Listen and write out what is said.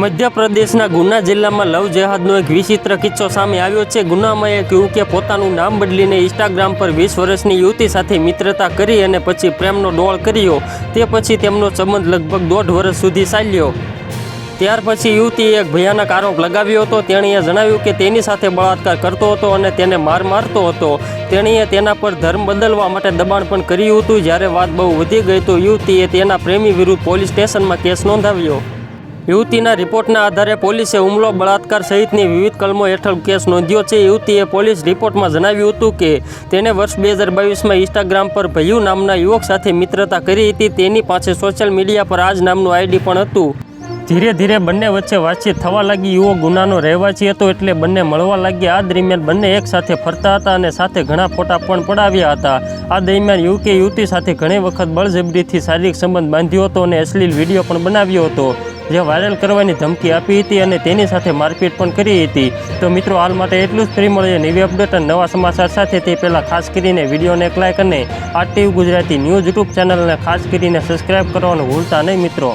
મધ્યપ્રદેશના ગુના જિલ્લામાં લવ જેહાદનો એક વિચિત્ર કિસ્સો સામે આવ્યો છે. ગુનામાં એક યુવકે પોતાનું નામ બદલીને ઇન્સ્ટાગ્રામ પર વીસ વર્ષની યુવતી સાથે મિત્રતા કરી અને પછી પ્રેમનો ડોળ કર્યો. તે પછી તેમનો સંબંધ લગભગ દોઢ વર્ષ સુધી ચાલ્યો. ત્યાર પછી યુવતીએ એક ભયાનક આરોપ લગાવ્યો હતો. તેણીએ જણાવ્યું કે તેની સાથે બળાત્કાર કરતો હતો અને તેને માર મારતો હતો. તેણીએ તેના પર ધર્મ બદલવા માટે દબાણ પણ કર્યું હતું. જ્યારે વાત બહુ વધી ગઈ તો યુવતીએ તેના પ્રેમી વિરુદ્ધ પોલીસ સ્ટેશનમાં કેસ નોંધાવ્યો. યુવતીના રિપોર્ટના આધારે પોલીસે હુમલો, બળાત્કાર સહિતની વિવિધ કલમો હેઠળ કેસ નોંધ્યો છે. યુવતીએ પોલીસ રિપોર્ટમાં જણાવ્યું હતું કે તેણે વર્ષ બે હજાર બાવીસમાં ઇન્સ્ટાગ્રામ પર ભયુ નામના યુવક સાથે મિત્રતા કરી હતી. તેની પાસે સોશિયલ મીડિયા પર આ જ નામનું આઈડી પણ હતું. ધીરે ધીરે બંને વચ્ચે વાતચીત થવા લાગી. યુવક ગુનાનો રહેવાસી હતો એટલે બંને મળવા લાગ્યા. આ દરમિયાન બંને એક સાથે ફરતા હતા અને સાથે ઘણા ફોટા પણ પડાવ્યા હતા. આ દરમિયાન યુવકે યુવતી સાથે ઘણી વખત બળજબરીથી શારીરિક સંબંધ બાંધ્યો હતો અને અશ્લીલ વીડિયો પણ બનાવ્યો હતો. જે વાયરલ કરવાની ધમકી આપી હતી અને તેની સાથે મારપીટ પણ કરી હતી. તો મિત્રો, હાલ માટે એટલું જ. ફ્રી મળીએ નવી અપડેટ અને નવા સમાચાર સાથે. તે પહેલાં ખાસ કરીને વિડીયોને એક લાઇક અને ટીવી ગુજરાતી ન્યૂઝ યુટ્યુબ ચેનલને ખાસ કરીને સબસ્ક્રાઈબ કરવાનું ભૂલતા નહીં મિત્રો.